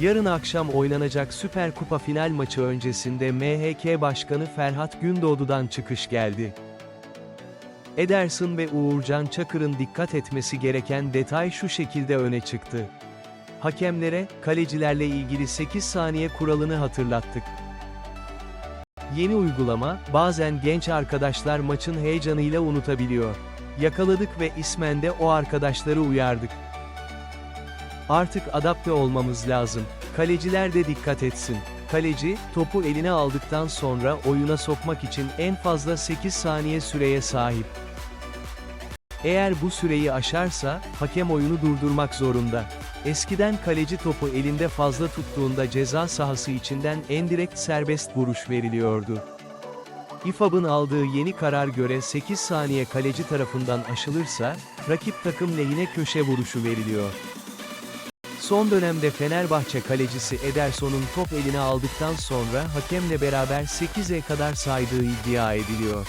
Yarın akşam oynanacak Süper Kupa final maçı öncesinde MHK Başkanı Ferhat Gündoğdu'dan çıkış geldi. Ederson ve Uğurcan Çakır'ın dikkat etmesi gereken detay şu şekilde öne çıktı. Hakemlere, kalecilerle ilgili 8 saniye kuralını hatırlattık. Yeni uygulama, bazen genç arkadaşlar maçın heyecanıyla unutabiliyor. Yakaladık ve ismen de o arkadaşları uyardık. Artık adapte olmamız lazım. Kaleciler de dikkat etsin. Kaleci, topu eline aldıktan sonra oyuna sokmak için en fazla 8 saniye süreye sahip. Eğer bu süreyi aşarsa, hakem oyunu durdurmak zorunda. Eskiden kaleci topu elinde fazla tuttuğunda ceza sahası içinden endirekt serbest vuruş veriliyordu. İFAB'ın aldığı yeni karar göre 8 saniye kaleci tarafından aşılırsa, rakip takım lehine köşe vuruşu veriliyor. Son dönemde Fenerbahçe kalecisi Ederson'un top eline aldıktan sonra hakemle beraber 8'e kadar saydığı iddia ediliyor.